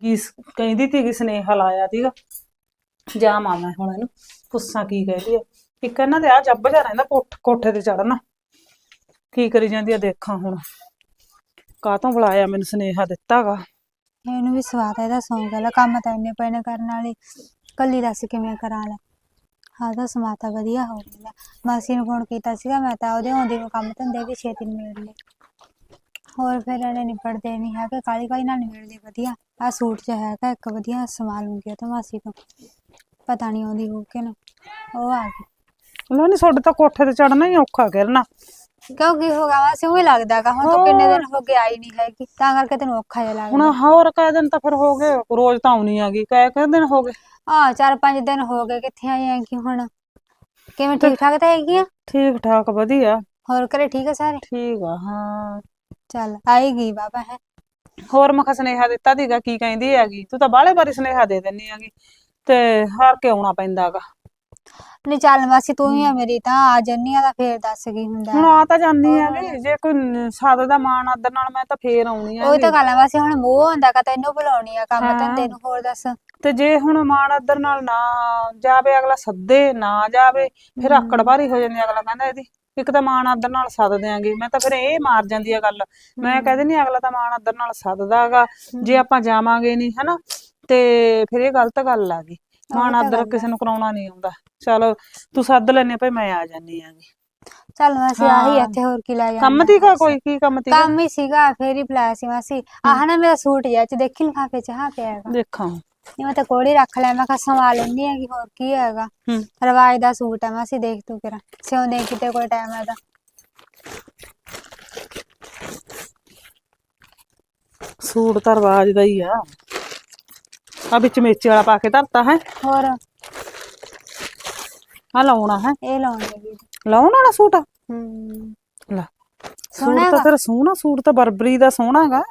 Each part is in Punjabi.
ਕੀ ਕਹਿੰਦੀ ਤੀ ਕਿ ਸਨੇਹਾ ਲਾਇਆ ਸੀਗਾ। ਜਾ ਮਾਮਾ ਹੁਣ ਇਹਨੂੰ ਪੁੱਛਾਂ ਕੀ ਕਹਿੰਦੀ ਆ। ਇੱਕ ਇਹਨਾਂ ਦੇ ਆ ਜੱਬ ਜਾ ਰਹਿੰਦਾ ਕੋਠ- ਕੋਠੇ ਤੇ ਚੜਨਾ ਕੀ ਕਰੀ ਜਾਂਦੀ ਆ ਦੇਖਾਂ ਹੁਣ। ਕਾਹਤੋਂ ਬੁਲਾਇਆ ਮੈਨੂੰ ਸਨੇਹਾ ਦਿੱਤਾਗਾ। ਇਹਨੂੰ ਵੀ ਸਵਾਦ ਆ, ਇਹਦਾ ਸੌਂਗ ਵਾਲਾ ਕੰਮ ਤਾਂ ਇੰਨੇ ਪਏ ਨੇ ਕਰਨ ਵਾਲੇ। ਕੱਲੀ ਦੱਸ ਕਿਵੇਂ ਕਰਾਂ ਲੈ। ਹਾਂ ਤਾਂ ਸਮਾਂ ਵਧੀਆ ਹੋ ਗਿਆ। ਮਾਸੀ ਨੂੰ ਫੋਨ ਕੀਤਾ ਸੀਗਾ, ਮੈਂ ਤਾਂ ਉਹਦੇ ਆਉਂਦੀ ਨੂੰ ਕੰਮ ਧੰਦੇ ਵੀ ਛੇਤੀ ਨਿਬੇੜ ਲਏ। ਹੋਰ ਫਿਰ ਇਹਨੇ ਨਿਬੜਦੇ ਨਹੀਂ ਹੈਗੇ ਕਾਲੀ ਕਾਲੀ ਨਾਲ ਨਿਬੇੜਦੇ ਵਧੀਆ। ਆ ਸੂਟ ਚ ਹੈਗਾ ਇੱਕ ਵਧੀਆ ਸਵਾ ਲੂੰਗੀ ਉਹ ਤਾਂ ਮਾਸੀ ਤੋਂ ਪਤਾ ਨਹੀਂ ਆਉਂਦੀ ਹੋ ਕਿ ਨਾ ਉਹ ਆ ਗਈ। ਉਹਨਾਂ ਨੇ ਤੁਹਾਡੇ ਤਾਂ ਕੋਠੇ ਤੇ ਚੜਨਾ ਹੀ ਔਖਾ ਕਰਨਾ ਕਿਉਂ ਕੀ ਹੋ ਗਿਆ? ਮਾਸੀ ਉਹ ਹੀ ਲੱਗਦਾ ਗਾ ਹੁਣ ਤਾਂ ਕਿੰਨੇ ਦਿਨ ਹੋ ਗਏ ਆਈ ਨਹੀਂ ਹੈਗੀ ਤਾਂ ਕਰਕੇ ਤੈਨੂੰ ਔਖਾ ਜਿਹਾ ਹੁਣ ਲੱਗਦਾ ਹੋਰ ਕਈ ਦਿਨ ਤਾਂ ਫਿਰ ਹੋ ਗਏ ਰੋਜ਼ ਤਾਂ ਆਉਣੀ ਆਗੀ ਕਈ ਕਈ ਦਿਨ ਹੋ ਗਏ। ਆ ਚਾਰ ਪੰਜ ਦਿਨ ਹੋ ਗਏ ਕਿੱਥੇ ਆਈ ਹੈਗੀ ਹੁਣ? ਕਿਵੇਂ ਠੀਕ ਠਾਕ ਤਾਂ ਹੈਗੀ ਆ? ਠੀਕ ਠਾਕ ਵਧੀਆ। ਹੋਰ ਘਰੇ ਠੀਕ ਆ ਸਾਰੇ? ਠੀਕ ਆ ਹਾਂ। ਚੱਲ ਆਏਗੀ ਬਾਬਾ ਹੈ। ਹੋਰ ਮੈਂ ਕਿਹਾ ਸੁਨੇਹਾ ਦਿੱਤਾ ਸੀਗਾ ਕੀ ਕਹਿੰਦੀ ਹੈਗੀ? ਤੂੰ ਤਾਂ ਬਾਹਲੇ ਵਾਰੀ ਸੁਨੇਹਾ ਦੇ ਦਿੰਨੀ ਹੈਗੀ ਤੇ ਹਾਰ ਕੇ ਆਉਣਾ ਪੈਂਦਾਗਾ ਨਹੀਂ ਚੱਲ ਮਾਸੀ ਤੂੰ ਹੀ ਆ ਮੇਰੀ ਤਾਂ ਆ ਜੰਨੀ ਆ ਤਾਂ ਫੇਰ ਦੱਸ ਕੀ ਹੁੰਦਾ ਹੁਣ ਆ ਤਾਂ ਜਾਨੀ ਹੈਗੀ ਜੇ ਕੋਈ ਸੱਦ ਦਾ ਮਾਣ ਆਦਰ ਨਾਲ ਮੈਂ ਤਾਂ ਫੇਰ ਆਉਣੀ ਉਹ ਤਾਂ ਗੱਲ ਆ ਮਾਸੀ ਹੁਣ ਮੋਹ ਹੁੰਦਾ ਕਾ ਤੈਨੂੰ ਬੁਲਾਉਣੀ ਆ ਕੰਮ ਹਾਂ। ਧੰਦੇ ਨੂੰ ਹੋਰ ਦੱਸ। ਤੇ ਜੇ ਹੁਣ ਮਾਣ ਆਦਰ ਨਾਲ ਨਾ ਜਾਵੇ ਅਗਲਾ ਸੱਦੇ ਨਾ ਜਾਵੇ ਫਿਰ ਆਕੜ ਭਾਰੀ ਹੋ ਜਾਂਦੀ ਅਗਲਾ ਕਹਿੰਦਾ ਇਹਦੀ ਇੱਕ ਤਾਂ ਮਾਣ ਆਦਰ ਨਾਲ ਸੱਦ ਦਿਆਂਗੇ ਮੈਂ ਤਾਂ ਫਿਰ ਇਹ ਮਾਰ ਜਾਂਦੀ ਆ ਗੱਲ। ਮੈਂ ਕਹਿੰਦੀ ਨਹੀਂ ਅਗਲਾ ਤਾਂ ਮਾਣ ਆਦਰ ਨਾਲ ਸੱਦਦਾਗਾ ਜੇ ਆਪਾਂ ਜਾਵਾਂਗੇ ਨਹੀਂ ਹਨਾ ਤੇ ਫਿਰ ਇਹ ਗਲਤ ਗੱਲ ਆ ਗਈ। ਮਾਣ ਆਦਰ ਕਿਸੇ ਨੂੰ ਕਰਾਉਣਾ ਨਹੀਂ ਆਉਂਦਾ। ਚਲ ਤੂੰ ਸੱਦ ਲੈਨੇ ਭਾਈ ਮੈਂ ਆ ਜਾਨੀ ਆਂਗੀ। ਚੱਲ ਮਾਸੀ ਆਹੀ। ਇੱਥੇ ਹੋਰ ਕੀ ਲੈ ਜਾਣਾ ਕੰਮ ਦੀ ਕਾ ਕੋਈ? ਕੀ ਕੰਮ ਤੀ ਕੰਮ ਹੀ ਸੀਗਾ ਫੇਰ ਹੀ ਬੁਲਾਇਆ ਸੀ ਮਾਸੀ। ਆਹ ਨਾ ਮੇਰਾ ਸੂਟ ਜਿਹਾ ਚ ਦੇਖੀ ਲਿਫਾਫੇ ਚ ਹਾਂ ਪਿਆ ਹੈਗਾ। ਦੇਖਾਂ। ਇਹ ਮੈਂ ਤਾਂ ਕੋਲੀ ਰੱਖ ਲਿਆ। ਮੈਂ ਕਿਹਾ ਸੰਭਾਲ ਲੈਂਦੀ ਹੈਗੀ ਹੋਰ ਕੀ ਹੈਗਾ। ਹੂੰ। ਰਵਾਜ ਦਾ ਸੂਟ ਹੈ ਮਾਸੀ ਦੇਖ ਤੂੰ ਕਿਰਾ ਸਿਉਂਦੇ ਕਿਤੇ ਕੋਈ ਟਾਈਮ ਹੈ ਤਾਂ। ਸੂਟ ਤਾਂ ਰਿਵਾਜ ਦਾ ਹੀ ਆ। ਆ ਵਿੱਚ ਮੇਚੇ ਵਾਲਾ ਪਾ ਕੇ ਧਰਤਾ ਹੈ। ਹੋਰ? ਆ ਲਾਉਣਾ ਹੈ। ਇਹ ਲਾਉਣੀ ਵੀ ਲਾਉਣ ਵਾਲਾ ਸੂਟ ਆ? ਹੂੰ। ਲੈ ਸੋਹਣਾ ਸੂਟ ਤਾਂ ਹੈਗਾ। ਤੇਰਾ ਸੋਹਣਾ ਸੂਟ ਤਾਂ ਬਰਬਰੀ ਦਾ ਸੋਹਣਾ ਹੈਗਾ।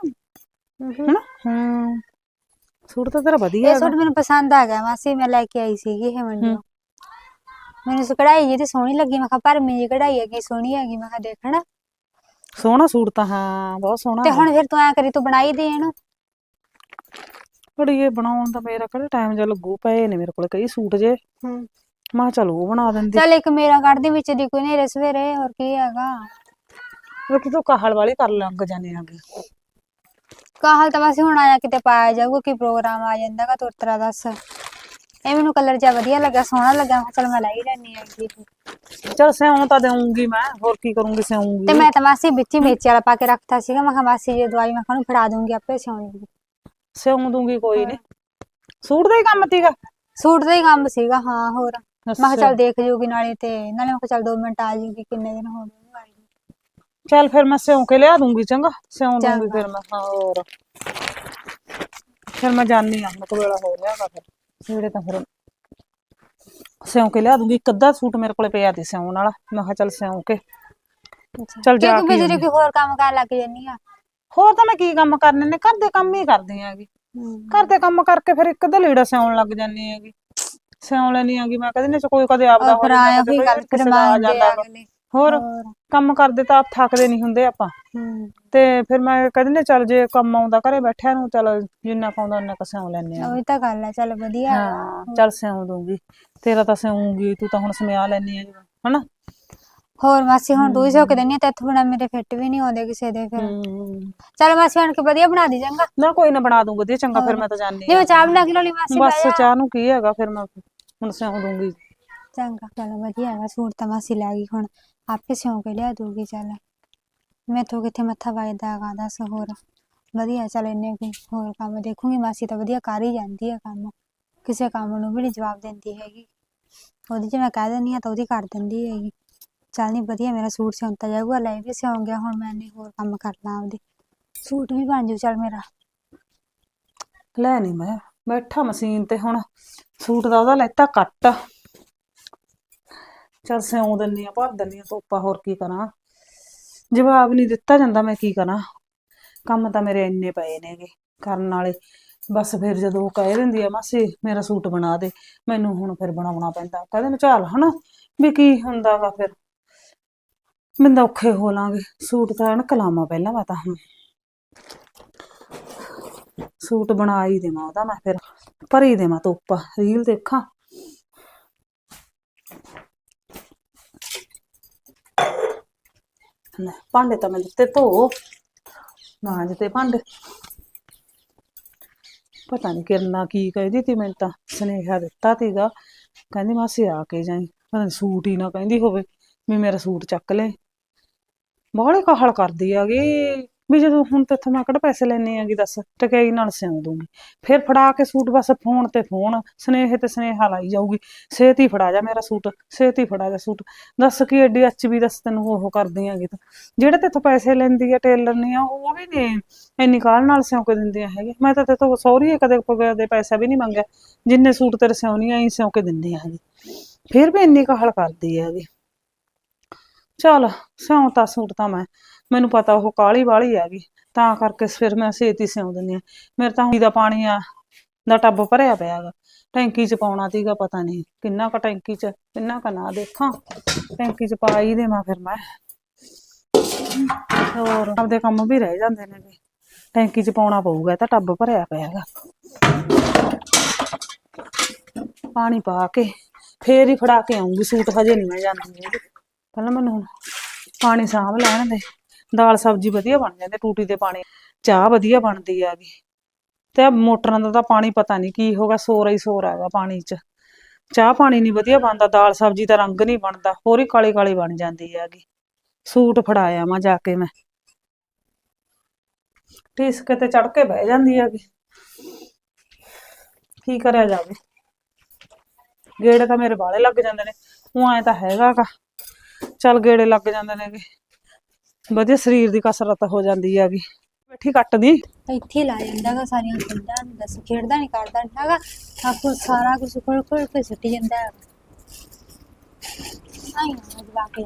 ਹਨਾ? ਹੂੰ। ਸੂਟ ਤਾਂ ਤੇਰਾ ਵਧੀਆ ਇਹ ਸੂਟ ਮੈਨੂੰ ਪਸੰਦ ਆ ਗਿਆ ਮਾਸੀ ਮੈਂ ਲੈ ਕੇ ਆਈ ਸੀਗੀ ਇਹ ਮੰਡੀੋਂ ਮੈਨੂੰ ਇਸ ਕਢਾਈ ਜਿਹੀ ਤੇ ਸੋਹਣੀ ਲੱਗੀ ਮੈਂ ਕਿਹਾ ਪਰ ਮੇਰੀ ਕਢਾਈ ਹੈਗੀ ਸੋਹਣੀ ਹੈਗੀ ਮੈਂ ਕਿਹਾ ਦੇਖਣਾ। ਸੋਹਣਾ ਸੂਟ ਤਾਂ ਹਾਂ ਬਹੁਤ ਸੋਹਣਾ ਤੇ। ਹੁਣ ਫਿਰ ਤੂੰ ਐ ਕਰੀ ਤੂੰ ਬਣਾਈ ਦੇ ਇਹਨੂੰ। ਬੜੀ ਇਹ ਬਣਾਉਣ ਦਾ ਮੇਰਾ ਕਿਹੜਾ ਟਾਈਮ ਜਿਹਾ ਲੱਗੂ ਪਏ ਨੇ ਮੇਰੇ ਕੋਲ ਕਈ ਸੂਟ ਜੇ। ਹੂੰ। ਮੈਂ ਚੱਲ ਉਹ ਬਣਾ ਦਿੰਦੀ। ਚੱਲ ਇੱਕ ਮੇਰਾ ਕੱਢ ਦੇ ਵਿੱਚ ਦੀ ਕੋਈ ਨੇਰੇ ਸਵੇਰੇ ਹੋਰ ਕੀ ਹੈਗਾ। ਵੇਖੀ ਤੂੰ ਕਾਹਲ ਵਾਲੀ ਕਰ ਲੱਗ ਜਾਨੇ ਆਗੇ। ਕਾਹਲ ਤਾਂ ਬਸ ਹੁਣ ਆਇਆ ਕਿਤੇ ਪਾਇਆ ਜਾਊਗਾ ਕੀ ਪ੍ਰੋਗਰਾਮ ਆ ਜਾਂਦਾਗਾ ਤੁਰ ਤਰਾ ਦੱਸ। ਇਹ ਮੈਨੂੰ ਕਲਰ ਜਿਹਾ ਵਧੀਆ ਲੱਗਾ ਸੋਹਣਾ ਲੱਗਾ ਚੱਲ ਮੈਂ ਲੈ ਹੀ ਲੈਣੀ ਹੈਗੀ ਚੱਲ ਸਿਉਂ ਤਾਂ ਦੇਵਾਂਗੀ ਮੈਂ ਹੋਰ ਕੀ ਕਰੂੰਗੀ ਤੇ ਸਿਉਂਗੀ ਮੈਂ ਤਾਂ ਮਾਸੀ ਵਿੱਚ ਹੀ ਮੇਚੇ ਵਾਲਾ ਪਾ ਕੇ ਰੱਖਤਾ ਸੀਗਾ ਮੈਂ ਕਿਹਾ ਮਾਸੀ ਜੀ ਦਵਾਈ ਮੈਂ ਖਾਨੂੰ ਫੜਾ ਦੂੰਗੀ ਆਪੇ ਸਿਉਂ ਲੂਗੀ ਸਿਉਂ ਦੂੰਗੀ ਕੋਈ ਨਹੀਂ ਸੂਟ ਦਾ ਹੀ ਕੰਮ ਤੀਗਾ ਸੂਟ ਦਾ ਹੀ ਕੰਮ ਸੀਗਾ ਹਾਂ ਹੋਰ। ਮੈਂ ਕਿਹਾ। ਚੱਲ ਦੇਖ ਜੂਗੀ ਨਾਲੇ ਤੇ ਨਾਲੇ ਮੈਂ ਕਿਹਾ ਚੱਲ 2 ਮਿੰਟ ਆ ਜੂਗੀ ਕਿੰਨੇ ਦਿਨ ਹੋ ਗਏ। ਉਹਨੂੰ ਆਈ ਨੂੰ। ਚੱਲ ਫਿਰ ਮੈਂ ਸਿਉਂ ਕੇ ਲਿਆ ਦੂੰਗੀ ਚੰਗਾ ਸਿਉਂ ਦੂੰਗੀ ਚੰਗਾ। ਫਿਰ ਮੈਂ ਹਾਂ ਹੋਰ। ਫਿਰ ਮੈਂ ਜਾਣੀ ਆ ਮੇਰੇ ਕੋਲ ਵੇਲਾ ਹੋ ਲਿਆਗਾ ਫਿਰ। ਸਵੇਰੇ ਤਾਂ ਫਿਰ ਸਿਉਂ ਕੇ ਲਿਆ ਦੂੰਗੀ ਇੱਕ ਅੱਧਾ ਸੂਟ ਮੇਰੇ ਕੋਲੇ ਪਿਆ ਤੇ ਸਿਉਣ ਵਾਲਾ। ਮੈਂ ਕਿਹਾ ਚੱਲ ਸਿਉਂ ਕੇ ਚੱਲ ਜਾ ਕਿਉਂਕਿ ਕੇ ਬਿਜਲੀ ਕੋਈ ਹੋਰ ਕੰਮ ਕਰਨ ਲੱਗ ਜੰਨੀ ਆ? ਹੋਰ ਤਾਂ ਮੈਂ ਕੀ ਕੰਮ ਕਰਨੇ ਨੇ ਘਰ ਦੇ ਕੰਮ ਹੀ ਕਰਦੀ ਆਂਗੀ ਘਰ ਦੇ ਕੰਮ ਕਰਕੇ ਫਿਰ ਇੱਕ ਅੱਧਾ ਲੀੜਾ ਸਿਉਣ ਲੱਗ ਜਾਂਦੀ ਹੈਗੀ। ਸਿਉਣ ਲੈਣੀ ਆਂਗੀ ਮੈਂ ਕਹਿੰਦੀ ਨੇ ਚ ਕੋਈ ਕਦੇ ਆਪਦਾ ਉਹ ਹੋ ਫਿਰ ਜਾਂਦਾ, ਆਇਆ ਕਦੇ ਹੋਈ ਕੋਈ ਗੱਲ ਫਿਰ ਕਿਸੇ ਦਾ ਆ ਮੰਨਦੇ ਜਾਂਦਾ ਗਾ। ਅਗਲੇ। ਹੋਰ? ਹੋਰ। ਕੰਮ ਕਰਦੇ ਤਾਂ ਆਪ ਥੱਕਦੇ ਨਹੀਂ ਹੁੰਦੇ ਆਪਾਂ। ਹੂੰ। ਤੇ ਫਿਰ ਮੈਂ ਕਹਿੰਦੀ ਨੇ ਚੱਲ ਜੇ ਕੰਮ ਆਉਂਦਾ ਘਰੇ ਬੈਠਿਆਂ ਨੂੰ ਚੱਲ ਜਿੰਨਾ ਕੁ ਆਉਂਦਾ ਉਹਨਾਂ ਕੁ ਸਿਉਂ ਲੈਣੇ ਆ। ਉਹੀ ਤਾਂ ਗੱਲ ਹੈ ਚੱਲ ਵਧੀਆ। ਹਾਂ ਚੱਲ ਸਿਉਂ ਦੂੰਗੀ ਤੇਰਾ ਤਾਂ ਸਿਉਂਗੀ ਤੂੰ ਤਾਂ ਹੁਣ ਸਮਿਆ ਲੈਣੀ ਆ। ਹਨਾ? ਹੋਰ ਮਾਸੀ ਹੁਣ ਹੀ ਸੁੱਕ ਦੇਣੀ ਆ ਤੇ ਇੱਥੋਂ ਬਿਨਾ ਮੇਰੇ ਫਿੱਟ ਵੀ ਨਹੀਂ ਆਉਂਦੇ ਕਿਸੇ ਦੇ ਫਿਰ। ਚੱਲ ਮਾਸੀ ਬਣ ਕੇ ਵਧੀਆ ਬਣਾ ਦੀ ਚੰਗਾ? ਨਾ ਕੋਈ ਨਾ ਬਣਾ ਦੂੰ ਵਧੀਆ ਚੰਗਾ ਫਿਰ ਮੈਂ ਤਾਂ ਜਾਣੀ ਜਿਵੇਂ ਚਾਹ ਬਣਾ ਕੇ ਲੋਲੀ ਮਾਸੀ ਬਸ। ਚਾਹ ਨੂੰ ਕੀ ਹੈਗਾ ਫਿਰ ਮੈਂ ਹੁਣ ਸਿਉਂ ਦੂੰਗੀ। ਚੰਗਾ ਚੱਲ ਵਧੀਆ ਹੈਗਾ ਸੂਟ ਤਾਂ ਮਾਸੀ ਲੈ ਗਈ ਹੁਣ। ਆਪੇ ਸਿਉਂ ਕੇ ਲਿਆ ਦੂਗੀ ਚੱਲ। ਮੈਥੋਂ ਕਿੱਥੇ ਮੱਥਾ ਵੱਜਦਾ ਹੈਗਾ, ਦੱਸ ਹੋਰ। ਵਧੀਆ, ਚੱਲ ਇੰਨੇ ਕੁ ਹੋਰ ਕੰਮ ਦੇਖੂਗੀ ਮਾਸੀ ਤਾਂ ਵਧੀਆ ਕਰ ਹੀ ਜਾਂਦੀ ਹੈ ਕੰਮ। ਕਿਸੇ ਕੰਮ ਨੂੰ ਵੀ ਨਹੀਂ ਜਵਾਬ ਦਿੰਦੀ ਹੈਗੀ। ਉਹਦੀ ਜੇ ਮੈਂ ਕਹਿ ਦਿੰਦੀ ਹਾਂ ਤਾਂ ਉਹਦੀ ਕਰ ਦਿੰਦੀ ਹੈਗੀ। ਚੱਲ ਨਹੀਂ ਵਧੀਆ, ਮੇਰਾ ਸੂਟ ਸਿਉਂਤਾ ਜਾਊਗਾ, ਲੈ ਵੀ ਸਿਉਂ ਗਿਆ, ਹੁਣ ਮੈਂ ਨਹੀਂ ਹੋਰ ਕੰਮ ਕਰਨਾ ਆਪਦੇ। ਸੂਟ ਵੀ ਬਣ ਜਾਊ ਚੱਲ ਮੇਰਾ। ਲੈ ਨਹੀਂ ਮੈਂ, ਬੈਠਾ ਮਸ਼ੀਨ ਤੇ ਹੁਣ। ਸੂਟ ਦਾ ਉਹਦਾ ਲੈਤਾ ਕੱਟ। ਚੱਲ ਸਿਉਂ ਦਿੰਨੀ ਆ, ਭਰ ਦਿੰਨੀ ਆ ਤੋਪਾ, ਹੋਰ ਕੀ ਕਰਾਂ? ਜਵਾਬ ਨਹੀਂ ਦਿੱਤਾ ਜਾਂਦਾ ਮੈਂ ਕੀ ਕਰਾਂ? ਕੰਮ ਤਾਂ ਮੇਰੇ ਇੰਨੇ ਪਏ ਨੇਗੇ, ਕਰਨ ਵਾਲੇ। ਬਸ ਫਿਰ ਜਦੋਂ ਉਹ ਕਹਿ ਦਿੰਦੀ ਆ, ਮਾਸੀ ਮੇਰਾ ਸੂਟ ਬਣਾ ਦੇ, ਮੈਨੂੰ ਹੁਣ ਫਿਰ ਬਣਾਉਣਾ ਪੈਂਦਾ। ਕਹਿੰਦੇ ਨੇ, ਚੱਲ ਹਨਾ, ਵੀ ਕੀ ਹੁੰਦਾਗਾ ਫਿਰ? ਮੈਂ ਔਖੇ ਹੋ ਲਾਂਗੇ। ਸੂਟ ਤਾਂ ਐਨ ਕਲਾਮਾ ਪਹਿਲਾਂ ਵਾ ਤਾਂ। ਹੁਣ ਸੂਟ ਬਣਾ ਹੀ ਦੇਵਾਂ ਉਹਦਾ ਮੈਂ ਫਿਰ। ਭਰੀ ਦੇਵਾਂ ਤੋਪਾ, ਰੀਲ ਦੇਖਾਂ। ਲੈ ਭਾਂਡੇ ਤਾਂ ਮੈਂ ਦਿੱਤੇ ਧੋ। ਮਾਂਜ ਤੇ ਭਾਂਡੇ। ਪਤਾ ਨਹੀਂ ਕਿਰਨਾ ਕੀ ਕਹਿੰਦੀ ਤੀ ਮੈਨੂੰ ਤਾਂ, ਸੁਨੇਹਾ ਦਿੱਤਾ ਤੀਗਾ। ਕਹਿੰਦੀ ਮਾਸੀ ਆ ਕੇ ਜਾਈ, ਪਤਾ ਨੀ ਸੂਟ ਹੀ ਨਾ ਕਹਿੰਦੀ ਹੋਵੇ, ਵੀ ਮੇਰਾ ਸੂਟ ਚੱਕ ਲੈ। ਬਾਹਲੇ ਕਾਹਲ ਕਰਦੀ ਆਗੀ ਵੀ ਜਦੋਂ ਹੁਣ ਤੇਥੋਂ ਮੈਂ ਕਿਹੜਾ ਪੈਸੇ ਲੈਣੇ ਆਗੀ ਦੱਸ, ਟਕਈ ਨਾਲ ਸਿਉਂ ਦੂੰਗੀ। ਫਿਰ ਫੜਾ ਕੇ ਸੂਟ, ਬਸ ਫੋਨ ਤੇ ਫੋਨ, ਸਨੇਹ ਤੇ ਸਨੇਹਾ ਲਾਈ ਜਾਊਗੀ। ਛੇਤੀ ਫੜਾ ਜਾ ਮੇਰਾ ਸੂਟ ਛੇਤੀ ਫੜਾ ਜਾ ਸੂਟ। ਦੱਸ ਕੀ ਐਡੀ ਅੱਚ ਦੱਸ ਤੈਨੂੰ ਉਹ ਕਰਦੀ ਆਗੀ ਤਾਂ। ਜਿਹੜੇ ਤੇਥੋਂ ਪੈਸੇ ਲੈਂਦੀ ਆ ਟੇਲਰ ਨਹੀਂ ਆ, ਉਹ ਵੀ ਨਹੀਂ ਇੰਨੀ ਕਾਹਲ ਨਾਲ ਸਿਉਂ ਕੇ ਦਿੰਦੀਆਂ ਹੈਗੇ ਮੈਂ ਤਾਂ ਤੇਥੋਂ ਸੌਰੀ ਕਦੇ ਕਦੇ ਪੈਸਾ ਵੀ ਨਹੀਂ ਮੰਗਿਆ। ਜਿੰਨੇ ਸੂਟ ਤੇਰੇ ਸਿਉਣੀ ਆਈ ਸਿਉਂ ਕੇ ਦਿੰਦੀ ਆ ਹੈਗੀ। ਫਿਰ ਵੀ ਇੰਨੀ ਕਾਹਲ ਕਰਦੀ ਹੈਗੀ। ਚਲ, ਸਿਉਂ ਤਾਂ ਸੂਟ ਤਾਂ ਮੈਂ। ਮੈਨੂੰ ਪਤਾ ਉਹ ਕਾਲੀ ਵਾਲੀ ਹੈਗੀ, ਤਾਂ ਕਰਕੇ ਫਿਰ ਮੈਂ ਛੇਤੀ ਸਿਉਂ ਦਿੰਦੀ ਆ ਮੇਰੇ ਤਾਂ ਹੁਣ ਦਾ ਪਾਣੀ ਆ, ਦਾ ਟੱਬ ਭਰਿਆ ਪਿਆ ਹੈਗਾ। ਟੈਂਕੀ 'ਚ ਪਾਉਣਾ ਤੀਗਾ ਪਤਾ ਨਹੀਂ ਕਿੰਨਾ ਕ ਟੈਂਕੀ 'ਚ, ਕਿੰਨਾ ਕ ਨਾ ਦੇਖਾਂ। ਟੈਂਕੀ 'ਚ ਪਾ ਹੀ ਦੇਵਾਂ ਫਿਰ ਮੈਂ। ਹੋਰ, ਆਪਦੇ ਕੰਮ ਵੀ ਰਹਿ ਜਾਂਦੇ ਨੇ ਜੀ ਟੈਂਕੀ 'ਚ ਪਾਉਣਾ ਪਊਗਾ ਤਾਂ ਟੱਬ ਭਰਿਆ ਪਿਆ ਹੈਗਾ। ਪਾਣੀ ਪਾ ਕੇ, ਫੇਰ ਹੀ ਫੜਾ ਕੇ ਆਉਂਗੀ, ਸੂਟ ਹਜੇ ਨਹੀਂ ਮੈਂ ਜਾਂਦੀ ਹੈਗੀ। ਪਹਿਲਾਂ ਮੈਨੂੰ ਪਾਣੀ ਸਾਂਭ ਲੈਣ ਦੇ। ਦਾਲ ਸਬਜ਼ੀ ਵਧੀਆ ਬਣ ਜਾਂਦੀ ਟੂਟੀ ਦੇ ਪਾਣੀ, ਚਾਹ ਵਧੀਆ ਬਣਦੀ ਆ ਹੈਗੀ। ਤੇ ਮੋਟਰਾਂ ਦਾ ਤਾਂ ਪਾਣੀ ਪਤਾ ਨਹੀਂ ਕੀ ਹੋਗਾ ਸੋਰਾ ਹੀ ਸੋਰਾ ਹੈਗਾ ਪਾਣੀ 'ਚ। ਚਾਹ ਪਾਣੀ ਨਹੀਂ ਵਧੀਆ ਬਣਦਾ, ਦਾਲ ਸਬਜ਼ੀ ਦਾ ਰੰਗ ਨਹੀਂ ਬਣਦਾ, ਹੋਰ ਹੀ ਕਾਲੀ ਕਾਲੀ ਬਣ ਜਾਂਦੀ ਹੈਗੀ। ਸੂਟ ਫੜਾਇਆ ਮੈਂ ਜਾ ਕੇ ਮੈਂ। ਟੀਸ ਤੇ ਚੜ ਕੇ ਬਹਿ ਜਾਂਦੀ ਹੈਗੀ। ਕੀ ਕਰਿਆ ਜਾਵੇ? ਗੇੜੇ ਤਾਂ ਮੇਰੇ ਵਾਲੇ ਲੱਗ ਜਾਂਦੇ ਨੇ, ਉਹ ਐ ਤਾਂ ਹੈਗਾ ਚੱਲ ਗੇੜੇ ਲੱਗ ਜਾਂਦੇ ਨੇਗੇ। ਵਧੀਆ ਸਰੀਰ ਦੀ ਕਸਰਤ ਹੋ ਜਾਂਦੀ ਹੈਗੀ। ਬੈਠੀ ਕੱਟਦੀ ਇੱਥੇ ਹੀ ਲਾ ਜਾਂਦਾ ਗਾ ਸਾਰੀਆਂ ਖੇਡਾਂ। ਨੂੰ ਦੱਸ ਖੇਡਦਾ ਨਹੀਂ ਕਰਦਾ ਨੀ ਹੈਗਾ। ਆਖੋ ਸਾਰਾ ਕੁਝ ਕੋਲ ਕੋਲ ਕੇ ਸੁੱਟ ਜਾਂਦਾ। ਹੈ ਆਈ ਨਾ ਜਵਾ ਕੇ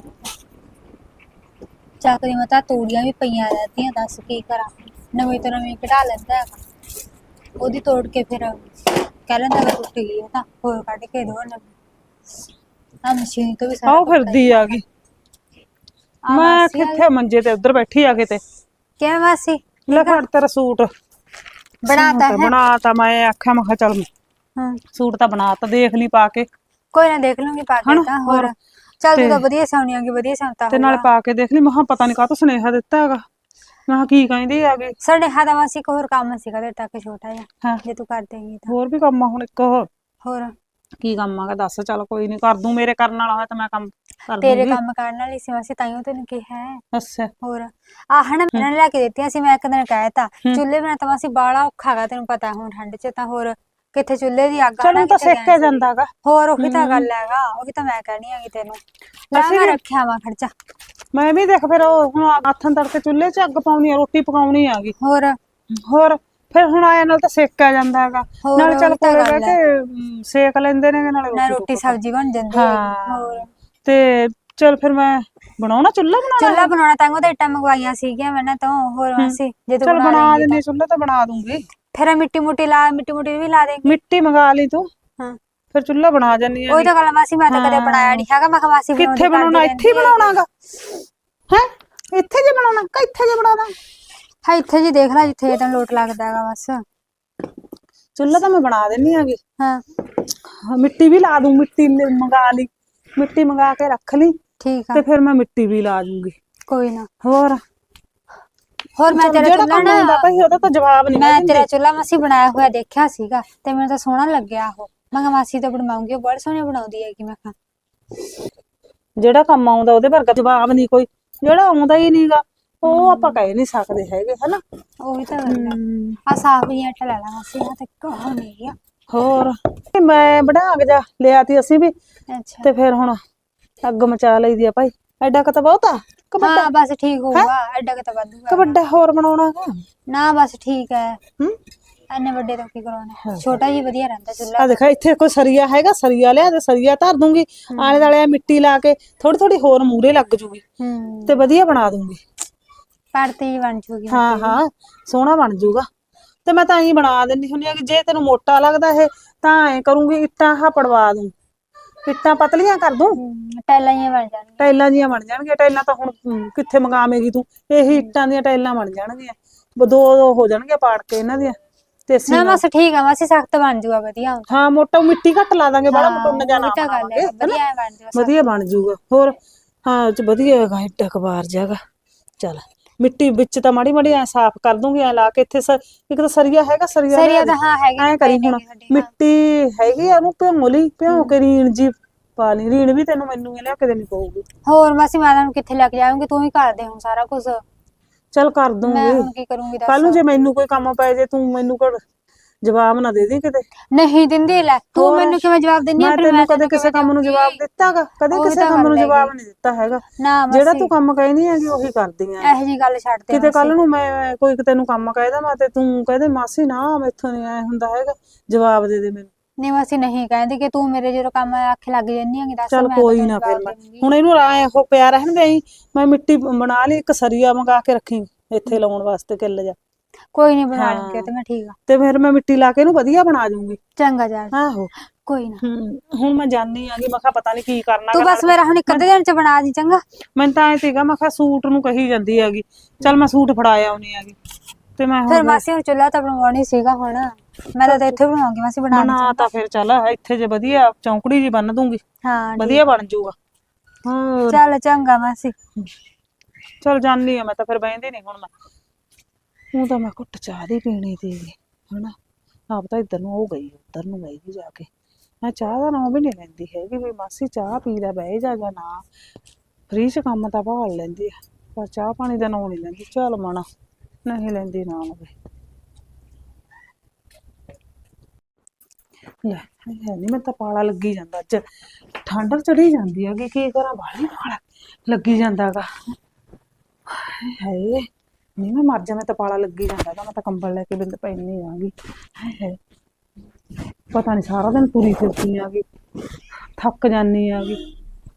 ਚਾਕਰੀ ਮਤਾ ਤੂੜੀਆਂ ਵੀ ਪਈਆਂ ਰਹਿੰਦੀਆਂ ਦੱਸ ਕੀ ਕਰਾਂ। ਨਵੀਂ ਤੋਂ ਨਵੀਂ ਕਢਾ ਲੈਂਦਾ ਹੈ ਉਹਦੀ ਤੋੜ ਕੇ ਫਿਰ ਕਹਿ ਲੈਂਦਾ ਗਾ ਟੁੱਟ ਗਈ ਹੈ ਤਾਂ ਹੋਰ ਕੱਢ ਕੇ ਦੋ ਨਵੀਂ ਆ ਮਸ਼ੀਨ ਤੋਂ ਵੀ ਸਾਰਾ ਆਓ ਫਿਰਦੀ ਆ। ਗਈ ਆ ਮੈਂ ਕਿੱਥੇ ਮੰਜੇ ਤੇ ਉੱਧਰ ਬੈਠੀ ਆ ਕਿਤੇ? ਕਿਵੇਂ ਮਾਸੀ? ਲੈ ਫੜ ਤੇਰਾ ਸੂਟ। ਬਣਾਤਾ ਹੈ? ਬਣਾਤਾ ਮੈਂ ਆਖਿਆ ਮੈਂ ਕਿਹਾ ਚੱਲ ਹਾਂ। ਸੂਟ ਤਾਂ ਬਣਾਤਾ ਦੇਖ ਲਈ ਪਾ ਕੇ। ਕੋਈ ਨਾ ਦੇਖ ਲੂੰਗੀ ਪਾ ਕੇ? ਤਾਂ ਹੋਰ। ਚੱਲ ਤੂੰ ਤੇ- ਤਾਂ ਵਧੀਆ ਸਿਆਉਣੀ ਆਂਗੀ ਵਧੀਆ ਸਿਆਉਂਤਾ ਤੇ ਨਾਲੇ ਪਾ ਕੇ ਦੇਖ ਲਈ ਮੈਂ ਕਿਹਾ ਪਤਾ ਨਹੀਂ ਕਾਹਤੋਂ ਸੁਨੇਹਾ ਦਿੱਤਾ ਹੈਗਾ। ਮੈਂ ਕੀ ਕਹਿੰਦੀ ਹੈਗੇ ਸਾਡੇ ਹੱਥਾਂ ਵਾਸੀ ਇੱਕ ਹੋਰ ਕੰਮ ਸੀਗਾ ਤੇ ਟੱਕ ਛੋਟਾ ਜਿਹਾ ਜੇ ਤੂੰ ਕਰ ਦੇਂਗੀ ਤਾਂ। ਹੋਰ ਵੀ ਕੰਮ ਹੁਣ ਇੱਕ ਹੋਰ? ਕੀ ਕੰਮ ਆਗਾ ਦੱਸ ਚੱਲ ਕੋਈ ਨਹੀਂ ਕਰ ਦੂੰ ਮੇਰੇ ਕਰਨ ਵਾਲਾ ਹੋਇਆ ਤਾਂ ਮੈਂ ਕੰਮ ਕਰ ਤੇਰੇ ਦੂੰਗੀ। ਕੰਮ ਕਰਨ ਵਾਲੀ ਸੀ ਵਾਸੀ ਤਾਈਓ ਤੈਨੂੰ ਕਿਹਾ ਹੈ। ਅੱਛਾ। ਹੋਰ ਆਹ ਨਾ ਨੇ ਲੈ ਕੇ ਦਿੱਤੀਆਂ ਸੀ ਮੈਂ ਇੱਕ ਦਿਨ ਕਹਿਤਾ। ਚੁੱਲ੍ਹੇ ਬਿਨਾਂ ਤਾਂ ਵਾਸੀ ਬਾਲਾ ਔਖਾ ਗਾ ਤੈਨੂੰ ਪਤਾ ਹੁਣ ਠੰਡ 'ਚ ਤਾਂ ਹੋਰ ਕਿੱਥੇ ਚੁੱਲ੍ਹੇ ਦੀ ਅੱਗ ਚਲੋ ਤਾਂ ਸੇਕਿਆ ਜਾਂਦਾਗਾ ਹੋਰ ਉਹੀ ਤਾਂ ਗੱਲ ਹੈਗਾ ਉਹੀ ਤਾਂ ਮੈਂ ਕਹਿਣੀ ਹੈਗੀ ਤੈਨੂੰ। ਮੈਂ ਰੱਖਿਆ ਵਾ ਖਰਚਾ। ਮੈਂ ਵੀ ਦੇਖ ਫਿਰ ਉਹ ਹੁਣ ਆਥਣ ਤੜਕੇ ਚੁੱਲ੍ਹੇ 'ਚ ਅੱਗ ਪਾਉਣੀ ਆ ਰੋਟੀ ਪਕਾਉਣੀ ਆਗੀ ਹੋਰ। ਹੋਰ ਫਿਰ ਹੁਣ ਆਇਆ ਨਾਲ ਤਾਂ ਸੇਕਿਆ ਜਾਂਦਾ ਹੈਗਾ। ਹੋਰ ਨਾਲ ਚੱਲ ਉਹੀ ਤਾਂ ਕੋਲੇ ਬਹਿ ਗੱਲ ਹੈ। ਕੇ ਅਮ, ਸੇਕ ਲੈਂਦੇ ਨੇ ਨਾਲੇ ਨਾ ਰੋਟੀ। ਸਬਜ਼ੀ ਬਣ ਜਾਂਦੀ ਹੈ। ਹਾਂ। ਹੋਰ। ਤੇ ਚਲ ਫਿਰ ਮੈਂ ਬਣਾਉਣਾ ਚੁੱਲ੍ਹਾ ਬਣਾਉਣਾ ਚੁੱਲ੍ਹਾ ਬਣਾਉਣਾ ਤਾਂ ਉਹਦੇ ਇੱਟਾਂ ਮੰਗਵਾਈਆਂ ਸੀਗੀਆਂ ਮੈਨਾਂ ਤੋਂ ਹੋਰ ਵਾਸੀ ਜੇ ਤੂੰ ਚਲ ਬਣਾ ਬਣਾ ਲੇਂਗੀ ਦਿੰਨੀ ਚੁੱਲ੍ਹਾ ਤਾਂ ਬਣਾ ਦੂੰਗੀ। ਫਿਰ ਮਿੱਟੀ ਮੁੱਟੀ ਲਾ ਮਿੱਟੀ ਮੁੱਟੀ ਵੀ ਲਾ ਦੇਂਗੀ। ਮਿੱਟੀ ਮੰਗਾ ਲਈ ਤੂੰ। ਹਾਂ। ਫਿਰ ਚੁੱਲ੍ਹਾ ਬਣਾ ਜਾਨੀ ਆ ਉਹੀ ਤਾਂ ਗੱਲ ਮਾਸੀ ਮੈਂ ਤਾਂ ਕਦੇ। ਬਣਾਇਆ ਨਹੀਂ ਹੈਗਾ ਮੈਂ ਕਿਹਾ ਮਾਸੀ ਬਣਾਉਂਦੀ ਕਿੱਥੇ ਬਣਾਉਣਾ? ਕਰਦੀ ਇੱਥੇ ਹੀ ਰਹਿੰਦੀ ਹੈ। ਬਣਾਉਣਾਗਾ। ਹੈ? ਇੱਥੇ ਜੇ ਬਣਾਉਣਾ ਕਿ ਇੱਥੇ ਜੇ ਬਣਾਉਣਾ ਹਾਂ ਇੱਥੇ ਜੀ ਦੇਖ ਲੈ ਜਿੱਥੇ ਤੈਨੂੰ ਲੋਟ ਲੱਗਦਾ ਹੈਗਾ ਬਸ। ਚੁੱਲ੍ਹਾ ਤਾਂ ਮੈਂ ਬਣਾ ਦਿੰਨੀ ਆਗੀ ਹਾਂ। ਹਾਂ, ਮਿੱਟੀ ਵੀ ਲਾ ਦੂੰ ਮਿੱਟੀ ਲ- ਮੰਗਾ ਲਈ। ਮਿੱਟੀ ਮੰਗਾ ਕੇ ਰੱਖ ਲਈ ਠੀਕ ਆ। ਤੇ ਫਿਰ ਮੈਂ ਮਿੱਟੀ ਵੀ ਲਾ ਦੂੰਗੀ। ਕੋਈ ਨਾ। ਹੋਰ? ਹੋਰ ਮੈਂ ਤੇਰਾ ਜਿਹੜਾ ਚੁੱਲ੍ਹਾ ਕੰਮ ਨਾ ਹੁੰਦਾ ਭਾਈ ਉਹਦਾ ਤਾਂ ਜਵਾਬ ਨਹੀਂ ਮੈਂ ਤੇਰਾ ਚੁੱਲ੍ਹਾ ਮਾਸੀ ਬਣਾਇਆ ਹੋਇਆ ਦੇਖਿਆ ਸੀਗਾ ਤੇ ਮੈਨੂੰ ਤਾਂ ਸੋਹਣਾ ਲੱਗਿਆ ਉਹ। ਮੈਂ ਕਿਹਾ ਮਾਸੀ ਤਾਂ ਬਣਵਾਉਂਗੀ ਉਹ ਬੜਾ ਸੋਹਣਾ ਬਣਾਉਂਦੀ ਹੈਗੀ ਮੈਂ ਕਿਹਾ। ਜਿਹੜਾ ਕੰਮ ਆਉਂਦਾ ਉਹਦੇ ਵਰਗਾ ਜਵਾਬ ਨਹੀਂ ਕੋਈ। ਜਿਹੜਾ ਆਉਂਦਾ ਹੀ ਨਹੀਂਗਾ ਉਹ ਆਪਾਂ ਕਹਿ ਨਹੀਂ ਸਕਦੇ ਹੈਗੇ ਹਨਾ? ਉਹੀ ਤਾਂ ਗੱਲ ਆ। ਸਾਫ਼ ਜਿਹਾ ਆਟਾ ਲੈ ਲਾ ਮਾਸੀ ਆ ਤੇ ਕੋਹ ਨਹੀਂ ਆ। ਹੋਰ ਮੈਂ ਬਣਾ ਕੇ ਜਾ ਲਿਆ ਤੀ ਅਸੀਂ ਵੀ ਅੱਛਾ। ਤੇ ਫਿਰ ਹੁਣ ਅੱਗ ਮਚਾ ਲਈਦੀ ਆ ਭਾਈ। ਐਡਾ ਕੁ ਤਾਂ ਬਹੁਤਾ ਕਿ ਵੱਡਾ ਹਾਂ ਬਸ ਠੀਕ ਹੋਊਗਾ ਐਡਾ ਕਿ ਤਾਂ ਕਿ ਵਾਧੂਗਾ ਵੱਡਾ ਹੋਰ ਬਣਾਉਣਾ ਹੈ ਨਾ ਬਸ ਠੀਕ ਹੈ ਹੂੰ? ਐਨੇ ਵੱਡੇ ਤੋਂ ਕੀ ਕਰਾਉਣਾ? ਛੋਟਾ ਜੀ ਵਧੀਆ ਰਹਿੰਦਾ ਚੁੱਲ੍ਹਾ। ਆ ਦੇਖ ਇੱਥੇ ਕੋਈ ਸਰੀਆ ਹੈਗਾ ਸਰੀਆ ਲਿਆ ਤੇ ਸਰੀਆ ਧਰ ਦੂੰਗੀ। ਆਲੇ ਦਾਲੇ ਮਿੱਟੀ ਲਾ ਕੇ ਥੋੜੀ ਥੋੜੀ ਹੋਰ ਮੂਰੇ ਲੱਗ ਜੂਗੀ। ਹੂੰ। ਤੇ ਵਧੀਆ ਬਣਾ ਦੂੰਗੀ। ਪੜਤੀ ਬਣ ਜੂਗੀ ਹਾਂ ਹਾਂ ਸੋਹਣਾ ਬਣ ਜੂਗਾ। ਤੇ ਮੈਂ ਤਾਂ ਐਂ ਬਣਾ ਦਿੰਦੀ ਹੁੰਦੀ ਆ ਕਿ ਜੇ ਤੈਨੂੰ ਮੋਟਾ ਲੱਗਦਾ ਇਹ ਤਾਂ ਐਂ ਕਰੂੰਗੀ ਇੱਟਾਂ ਆਹ ਪੜਵਾ ਦੂੰ। ਇੱਟਾਂ ਪਤਲੀਆਂ ਕਰ ਦੂੰ। ਹੂੰ, ਟੈਲਾਂ ਹੀ ਬਣ ਜਾਣਗੀਆਂ। ਟਾਈਲਾਂ ਜੀਆਂ ਬਣ ਜਾਣਗੀਆਂ ਟਾਈਲਾਂ ਤਾਂ ਹੁਣ ਕਿੱਥੇ ਮੰਗਾਵੇਂਗੀ ਤੂੰ? ਇਹੀ ਇੱਟਾਂ ਦੀਆਂ ਟਾਈਲਾਂ ਬਣ ਜਾਣਗੀਆਂ। ਦੋ ਦੋ ਹੋ ਜਾਣਗੀਆਂ ਪਾੜ ਕੇ ਇਹਨਾਂ ਦੀਆਂ। ਦੇਸੀ ਨਾ ਨਾਲ। ਮਾਸੀ ਠੀਕ ਆ ਮਾਸੀ ਸਖਤ ਬਣ ਜੂਗਾ ਵਧੀਆ। ਹਾਂ ਮੋਟਾ ਮਿੱਟੀ ਘੱਟ ਲਾ ਦਾਂਗੇ ਬੜਾ ਮਟੁੰਨ ਜਾਣਾ ਤਾਂ ਹੈ ਵਧੀਆ ਬਣ ਜੂਗਾ ਵਧੀਆ ਬਣ ਜਾਊਗਾ ਹੋਰ ਹਾਂ ਚ ਵਧੀਆ ਹੈਗਾ ਏਡਾ ਕਬਾਰ ਜਾਗਾ ਚੱਲ ਮਿੱਟੀ ਵਿੱਚ ਤਾਂ ਮਾੜੀ ਮਾੜੀ ਐ ਸਾਫ਼ ਕਰ ਦੂੰਗੀ ਐ ਲਾ ਕੇ ਇੱਥੇ ਸ- ਇੱਕ ਤਾਂ ਸਰੀਆ ਹੈਗਾ ਸਰੀਆ ਸਰੀਆ ਦੇ। ਹਾਂ ਹੈਗੇ ਐਂ ਕਰੀ ਹੁਣ। ਮਿੱਟੀ ਹੈਗੀ ਆ ਉਹਨੂੰ ਭਿਉਂ ਲਈ ਭਿਉਂ ਕੇ ਰੀਣ ਜੀ ਪਾ ਲਈ। ਰੀਣ ਵੀ ਤੈਨੂੰ ਮੈਨੂੰ ਹੀ ਲਿਆ ਕੇ ਦੇਣੀ ਪਊਗੀ। ਹੋਰ ਮਾਸੀ ਮੈਂ ਨੂੰ ਕਿੱਥੇ ਲੈ ਕੇ ਜਾਊਂਗੀ? ਤੂੰ ਹੀ ਕਰ ਦੇ ਹੁਣ ਸਾਰਾ ਕੁਝ ਚੱਲ ਕਰ ਮੈਂ ਦੂੰਗੀ ਹੁਣ ਕੀ ਕਰੂੰਗੀ ਕੱਲ ਨੂੰ ਦੱਸ ਜੇ ਮੈਨੂੰ ਕੋਈ ਕੰਮ ਪੈ ਜੇ ਤੂੰ ਮੈਨੂੰ ਕੋਲ ਜਵਾਬ ਨਾ ਦੇ ਦੇ ਕਿਤੇ। ਨਹੀਂ ਦਿੰਦੀ ਲੈ ਤੂੰ ਹੋਰ, ਮੈਨੂੰ ਕਿਵੇਂ ਜਵਾਬ ਆ? ਮੈਂ ਤੈਨੂੰ ਕਦੇ ਕਿਸੇ ਕੰਮ ਨੂੰ? ਜਵਾਬ ਦਿੱਤਾਗਾ? ਕਦੇ ਉਹੀ ਕਿਸੇ ਤਾਂ ਕੰਮ ਨੂੰ ਜਵਾਬ। ਨਹੀਂ ਦਿੱਤਾ ਹੈਗਾ। ਨਾ ਜਿਹੜਾ ਮਾਸੀ ਤੂੰ ਕੰਮ ਕਹਿੰਦੀ ਹੈਗੀ ਉਹੀ ਕਰਦੀ ਆਂ ਇਹੋ ਜੀ ਗੱਲ ਛੱਡ ਦੇ ਕਿਤੇ ਕੱਲ ਮਾਸੀ। ਨੂੰ ਮੈਂ ਕੋਈ ਤੈਨੂੰ ਕੰਮ ਕਹਿਦਾ ਮੈਂ ਤੇ ਤੂੰ ਕਹਦੇ ਮਾਸੀ ਨਾ ਮੈਥੋਂ ਨਹੀਂ ਐ ਹੁੰਦਾ ਹੈਗਾ ਜਵਾਬ ਦੇ ਦੇ ਮੈਨੂੰ। ਨਹੀਂ ਮਾਸੀ ਨਹੀਂ ਕਹਿੰਦੀ ਕਿ ਤੂੰ ਮੇਰੇ ਜਦੋਂ ਕੰਮ ਆਖੇ ਲੱਗ ਜੰਨੀ ਹੈਗੀ ਦੱਸ ਚੱਲ ਮੈਂ ਕੋਈ ਤੈਨੂੰ ਨਾ ਫਿਰ ਜਵਾਬ ਮੈਂ। ਦੇਊਂਗੀ। ਹੁਣ ਇਹਨੂੰ ਰਾਏ ਉਹ ਪਿਆ ਰਹਿਣ ਦੇ ਮੈਂ ਮਿੱਟੀ ਬਣਾ ਲਈ ਇੱਕ ਸਰੀਆ ਮੰਗਾ ਕੇ ਰੱਖੀ ਇੱਥੇ ਲਾਉਣ ਵਾਸਤੇ ਕਿੱਲ ਜਾ ਕੋਈ ਨਹੀਂ ਬਣਾ ਹਾਂ। ਲੂੰਗੀ ਤੇ ਮੈਂ ਠੀਕ ਆ। ਤੇ ਫਿਰ ਮੈਂ ਮਿੱਟੀ ਲਾ ਕੇ ਇਹਨੂੰ ਵਧੀਆ ਬਣਾ ਦੂੰਗੀ। ਚੰਗਾ ਜਾ। ਆਹੋ। ਕੋਈ ਨਾ। ਹੂੰ, ਹੁਣ ਮੈਂ ਜਾਣੀ ਆਗੀ ਮੈਂ ਕਿਹਾ ਪਤਾ ਨਹੀਂ ਕੀ ਕਰਨਾ ਤੂੰ ਬਸ ਮੇਰਾ ਹੁਣ ਇੱਕ ਅੱਧੇ ਦਿਨ ਚ ਬਣਾ ਦੀ ਚੰਗਾ। ਮੈਨੂੰ ਤਾਂ ਐ ਸੀਗਾ ਮੈਂ ਕਿਹਾ ਸੂਟ ਨੂੰ ਕਹੀ ਜਾਂਦੀ ਹੈਗੀ। ਚੱਲ ਮੈਂ ਸੂਟ ਫੜਾਇਆ ਆਉਣੀ ਹੈਗੀ। ਤੇ ਮੈਂ ਫਿਰ ਮਾਸੀ ਹੁਣ ਚੁੱਲ੍ਹਾ ਤਾਂ ਬਣਵਾਉਣੀ ਸੀਗਾ ਹੁਣ। ਮੈਂ ਤਾਂ ਇੱਥੇ ਬਣਾਉਂਗੀ ਮਾਸੀ ਬਣਾ ਬਣਾ ਤਾਂ ਫਿਰ ਚੱਲ ਇੱਥੇ ਜੇ ਵਧੀਆ ਚੌਂਕੜੀ ਜੀ ਬੰਨ ਦੂੰਗੀ। ਹਾਂ। ਵਧੀਆ ਬਣ ਜਾਊਗਾ ਹੋਰ। ਚੱਲ ਚੰਗਾ ਮਾਸੀ। ਚਲ ਜਾਨੀ ਆ ਮੈਂ ਤਾਂ ਫਿਰ ਬਹਿੰਦੀ ਨਹੀਂ ਹੁਣ ਮੈਂ। ਉਹ ਤਾਂ ਮੈਂ ਘੁੱਟ ਚਾਹ ਦੀ ਪੀਣੀ ਤੀ ਹਨਾ? ਆਪ ਤਾਂ ਇੱਧਰ ਨੂੰ ਹੋ ਗਈ, ਉੱਧਰ ਨੂੰ ਗਈ ਜਾ ਕੇ। ਮੈਂ ਚਾਹ ਦਾ ਨਾਮ ਵੀ ਨਹੀਂ ਲੈਂਦੀ ਹੈਗੀ ਵੀ ਮਾਸੀ ਚਾਹ ਪੀ ਲੈ, ਬਹਿ ਜਾ ਜਾਂ ਨਾ। ਫਰੀ ਚ ਕੰਮ ਤਾਂ ਭਾਲ ਲੈਂਦੀ ਆ, ਪਰ ਚਾਹ ਪਾਣੀ ਦਾ ਨਾਮ ਨਹੀਂ ਲੈਂਦੀ। ਚੱਲ ਮਣਾ ਨਹੀਂ ਲੈਂਦੀ ਨਾਮ ਵੀ ਲੈ ਹੈ ਨਹੀਂ ਮੈਂ ਤਾਂ ਪਾਲਾ ਲੱਗੀ ਜਾਂਦਾ ਅੱਜ। ਠੰਡ ਚੜੀ ਜਾਂਦੀ ਹੈਗੀ, ਕੀ ਕਰਾਂ, ਬਾਹਲੀ ਪਾਲਾ ਲੱਗੀ ਜਾਂਦਾਗਾ। ਹਾਏ। ਨਹੀਂ ਮੈਂ ਮਰ ਜਾ ਤਾਂ ਪਾਲਾ ਲੱਗੀ ਜਾਂਦਾ ਗਾ ਮੈਂ ਤਾਂ ਕੰਬਲ ਲੈ ਕੇ ਬਿੰਦ ਪੈਣੀ ਆਂਗੀ ਹਾਏ ਪਤਾ ਨਹੀਂ ਸਾਰਾ ਦਿਨ ਪੂਰੀ ਫਿਰਦੀ ਆਂਗੀ ਥੱਕ ਜਾਨੀ ਆਂਗੀ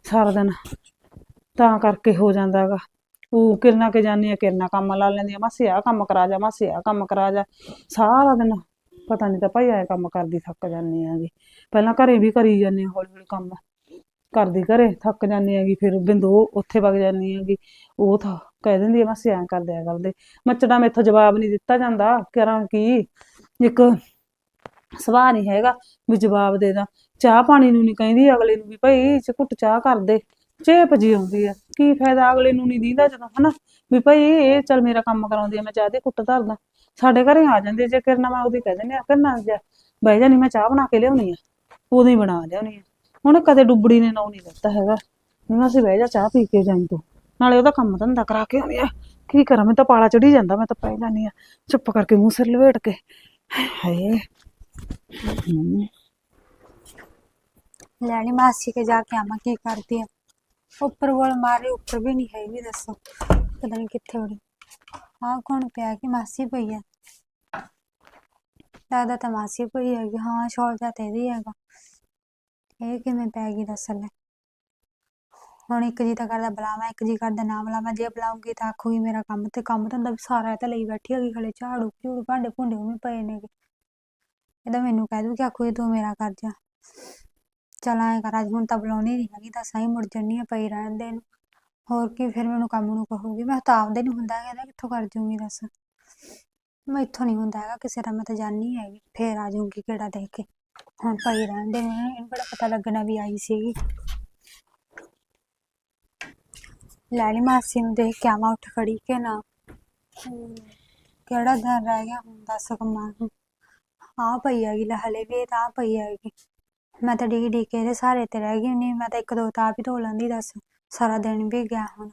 ਸਾਰਾ ਦਿਨ। ਤਾਂ ਕਰਕੇ ਹੋ ਜਾਂਦਾਗਾ ਉਹ ਕਿਰਨਾ ਕੇ ਜਾਨੀ ਆ, ਕਿਰਨਾ ਕੰਮ ਲਾ ਲੈਂਦੀ ਆ, ਮਾਸੀ ਆ ਕੰਮ ਕਰਾ ਜਾ, ਮਾਸੀ ਆ ਕੰਮ ਕਰਾ ਜਾ। ਸਾਰਾ ਦਿਨ ਪਤਾ ਨਹੀਂ ਤਾਂ ਭਾਈ ਆਏ ਕੰਮ ਕਰਦੀ, ਥੱਕ ਜਾਨੀ ਆਂਗੀ ਪਹਿਲਾਂ ਘਰੇ ਵੀ ਕਰੀ ਜਾਂਦੀ ਹਾਂ ਹੌਲੀ ਹੌਲੀ ਕੰਮ। ਕਰਦੀ ਘਰੇ ਥੱਕ ਜਾਂਦੀ ਹੈਗੀ, ਫਿਰ ਬਿੰਦੂ ਉੱਥੇ ਵਗ ਜਾਂਦੀ ਹੈਗੀ। ਉਹ ਤਾਂ ਕਹਿ ਦਿੰਦੀ ਹੈ ਮਾਸੀ, ਐਂ ਕਰਦੇ ਆ ਕਰਦੇ ਮੱਚੜਾ ਮੈਥੋਂ ਜਵਾਬ ਨਹੀਂ ਦਿੱਤਾ ਜਾਂਦਾ, ਕਰਾਂ ਕੀ? ਇੱਕ ਸੁਭਾਅ ਨਹੀਂ ਹੈਗਾ ਵੀ ਜਵਾਬ ਦੇ ਦਾਂ। ਚਾਹ ਪਾਣੀ ਨੂੰ ਨਹੀਂ ਕਹਿੰਦੀ ਅਗਲੇ ਨੂੰ ਵੀ, ਭਾਈ, ਚ ਘੁੱਟ ਚਾਹ ਕਰ ਦੇ। ਚੇਪ ਜੀ ਆਉਂਦੀ ਆ। ਕੀ ਫਾਇਦਾ ਅਗਲੇ ਨੂੰ ਨਹੀਂ ਦੀਂਦਾ ਜਦੋਂ, ਹਨਾ? ਵੀ ਭਾਈ, ਇਹ ਚੱਲ ਮੇਰਾ ਕੰਮ ਕਰਾਉਂਦੀ ਆ, ਮੈਂ ਚਾਹ ਦੇ ਕੁੱਟ ਧਰਦਾ। ਸਾਡੇ ਘਰੇ ਆ ਜਾਂਦੇ ਜੇ ਕਿਰਨਾ ਮੈਂ ਉਹਦੀ ਕਹਿ ਦਿੰਦੀ ਆ, ਕਿਰਨਾ, ਜਾ, ਬਹਿ ਜਾ ਨਹੀਂ ਮੈਂ ਚਾਹ ਬਣਾ ਕੇ ਲਿਆਉਣੀ ਆ। ਉਦੋਂ ਹੀ ਬਣਾ ਲਿਆਉਣੀ ਆ। ਹੁਣ ਕਦੇ ਡੁੱਬੜੀ ਨੇ ਨਾਉ ਨਹੀਂ ਦਿੱਤਾ ਹੈਗਾ। ਮੈਂ ਅਸੀਂ ਬਹਿ ਜਾ ਚਾਹ ਪੀ ਕੇ ਜਾਈਂ ਤੂੰ। ਨਾਲੇ ਉਹਦਾ ਕੰਮ ਧੰਦਾ ਕਰਾ ਕੇ ਆਉਣੀ ਆ। ਕੀ ਕਰਾਂ, ਮੈਂ ਤਾਂ ਪਾਲਾ ਚੜੀ ਜਾਂਦਾ, ਮੈਂ ਤਾਂ ਪੈ ਜਾਂਦੀ ਆ। ਚੁੱਪ ਕਰਕੇ ਮੂੰਹ ਸਿਰ ਲਵੇਟ ਕੇ। ਹਾਏ। ਲੈਣੀ ਮਾਸੀ ਕੇ ਜਾ ਕੇ ਆਵਾਂ, ਕੀ ਕਰਦੀ ਆ। ਉੱਪਰ ਬੋਲ ਮਾਰੇ, ਉੱਪਰ ਵੀ ਨਹੀਂ ਹੈਗੀ, ਦੱਸੋ। ਪਤਾ ਨਹੀਂ ਕਿੱਥੇ ਉੜੀ ਆਹ ਕੌਣ ਪਿਆ ਕਿ ਮਾਸੀ ਪਈ ਆ? ਲੱਗਦਾ ਤਾਂ ਮਾਸੀ ਪਈ ਹੈਗੀ, ਹਾਂ, ਸ਼ੌਲ ਜਾਂ ਤੇ ਇਹਦੀ ਹੈਗਾ। ਇਹ ਕਿਵੇਂ ਪੈ ਗਈ ਦੱਸ ਲੈ। ਹੁਣ ਇੱਕ ਜੀ ਤਾਂ ਕਰਦਾ ਬੁਲਾਵਾਂ, ਇੱਕ ਜੀ ਕਰਦਾ ਨਾ ਬੁਲਾਵਾਂ, ਜੇ ਬੁਲਾਉਂਗੀ ਤਾਂ ਆਖੂਗੀ ਮੇਰਾ ਕੰਮ ਤੇ ਕੰਮ ਧੰਦਾ ਵੀ ਸਾਰਾ ਇਹ ਤਾਂ ਲਈ ਬੈਠੀ ਹੈਗੀ ਖਲੇ ਝਾੜੂ ਝੂੜੂ, ਭਾਂਡੇ ਭੁੰਡੇ ਉਵੇਂ ਪਏ ਨੇਗੇ ਇਹਦਾ ਮੈਨੂੰ ਕਹਿ ਦੂ ਕਿ ਆਖੂਗੀ ਤੂੰ ਮੇਰਾ ਕਰ ਜਾ। ਚਲ ਐਂ ਕਰ, ਅੱਜ ਹੁਣ ਤਾਂ ਬੁਲਾਉਣੀ ਨਹੀਂ ਹੈਗੀ ਤਾਂ ਸਾਈ ਮੁੜ ਜੰਨੀ ਆ ਪਈ ਰਹਿਣ ਦੇ ਇਹਨੂੰ ਹੋਰ ਕੀ, ਫਿਰ ਮੈਨੂੰ ਕੰਮ ਨੂੰ ਕਹੂਗੀ, ਮੈਂ ਤਾਂ ਆਪਦੇ ਨਹੀਂ ਹੁੰਦਾ ਹੈਗਾ ਕਿੱਥੋਂ ਕਰ ਜੂੰਗੀ ਦੱਸ। ਮੈਂ ਇੱਥੋਂ ਨਹੀਂ ਹੁੰਦਾ ਹੈਗਾ, ਕਿਸੇ ਦਾ ਮੈਂ ਤਾਂ ਜਾਣੀ ਹੈਗੀ, ਫੇਰ ਆ ਜਾਊਂਗੀ ਕਿਹੜਾ ਦੇਖ ਕੇ। ਹੁਣ ਪਈ ਰਹਿਣ ਦੇ ਇਹਨੂੰ ਇਹਨੂੰ ਕਿਹੜਾ ਪਤਾ ਲੱਗਣਾ ਵੀ ਆਈ ਸੀਗੀ। ਲੈ ਮਾਸੀ ਨੂੰ ਦੇਖ ਕੇ ਆਵਾਂ ਉੱਠ ਖੜੀ ਕਿ ਨਾ ਕਿਹੜਾ ਦਿਨ ਰਹਿ ਗਿਆ ਹੁਣ ਦੱਸ ਕੰਮਾਂ ਨੂੰ। ਆ ਪਈ ਹੈਗੀ ਲੈ ਹਲੇ ਵੀ, ਇਹ ਤਾਂ ਆ ਪਈ ਹੈਗੀ। ਮੈਂ ਤਾਂ ਡੀ ਡੀ ਕੇ ਇਹਦੇ ਸਹਾਰੇ ਤੇ ਰਹਿ ਗਈ ਹੁੰਦੀ, ਮੈਂ ਤਾਂ ਇੱਕ ਦੋ ਤਾਂ ਆਪ ਹੀ ਧੋ ਲੈਂਦੀ ਦੱਸ, ਸਾਰਾ ਦਿਨ ਵੀ ਗਿਆ ਹੁਣ।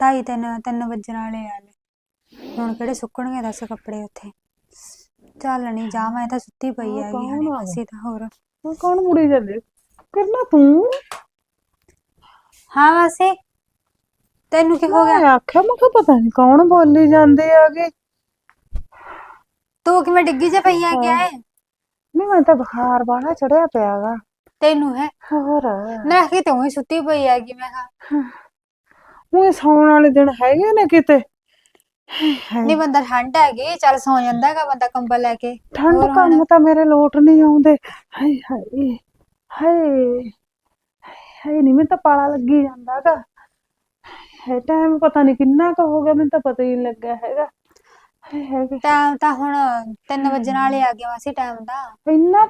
ਢਾਈ ਤਿੰਨ ਤਿੰਨ ਵੱਜਣ ਵਾਲੇ ਆ ਲੈ ਹੁਣ ਕਿਹੜੇ ਸੁੱਕਣਗੇ ਦੱਸ ਕੱਪੜੇ ਉੱਥੇ। ਚੱਲ ਨਹੀਂ ਜਾ ਮੈਂ ਤਾਂ ਸੁੱਤੀ ਪਈ ਹੈਗੀ ਕੌਣ ਆ? ਅਸੀਂ ਤਾਂ ਹੋਰ। ਉਹ ਕੌਣ ਮੁੜੀ ਜਾਂਦੇ? ਕਰਨਾ ਤੂੰ। ਹਾਂ ਵਾਸੇ ਤੈਨੂੰ ਕੀ ਹੋ ਗਿਆ? ਮੈਂ ਆਖਿਆ ਮੈਂ ਕਿਹਾ ਪਤਾ ਨਹੀਂ ਕੌਣ ਬੋਲੀ ਜਾਂਦੇ ਆਗੇ ਤੂੰ ਕਿਵੇਂ ਡਿੱਗੀ ਜੇ ਪਈ ਹੈਗੀ ਐ? ਨਹੀਂ ਮੈਂ ਤਾਂ ਬੁਖਾਰ ਵਾਲਾ ਚੜਿਆ ਪਿਆਗਾ ਤੈਨੂੰ ਹੈ? ਹੋਰ। ਮੈਂ ਕਿ ਤੂੰ ਹੀ ਸੁੱਤੀ ਪਈ ਹੈਗੀ ਮੈਂ ਕਿਹਾ। ਉਹ ਸੌਣ ਵਾਲੇ ਦਿਨ ਹੈਗੇ ਨੇ ਕਿਤੇ? ਨਹੀਂ ਬੰਦਾ ਠੰਡ ਹੈਗੀ ਚੱਲ ਸੌ ਜਾਂਦਾ ਹੈਗਾ ਬੰਦਾ ਕੰਬਲ ਲੈ ਕੇ। ਠੰਡ ਹੋਰ ਹੁਣ? ਕੰਮ ਤਾਂ ਮੇਰੇ ਲੋਟ ਨਹੀਂ ਆਉਂਦੇ। ਹਾਏ ਹਾਏ ਹਾਏ ਹਾਏ ਨਹੀਂ ਮੈਨੂੰ ਤਾਂ ਪਾਲਾ ਲੱਗੀ ਜਾਂਦਾਗਾ ਹੈ ਟਾਈਮ ਪਤਾ ਨਹੀਂ ਕਿੰਨਾ ਕੁ ਹੋ ਗਿਆ ਮੈਨੂੰ ਤਾਂ ਪਤਾ ਹੀ ਨਹੀਂ ਲੱਗਾ ਹੈਗਾ। ਹੈਗੇ ਟਾਈਮ ਤਾਂ ਹੁਣ 3 ਵਜੇ ਨਾਲ ਹੀ ਆ ਗਿਆ ਮਾਸੀ ਟਾਈਮ ਦਾ। ਇੰਨਾ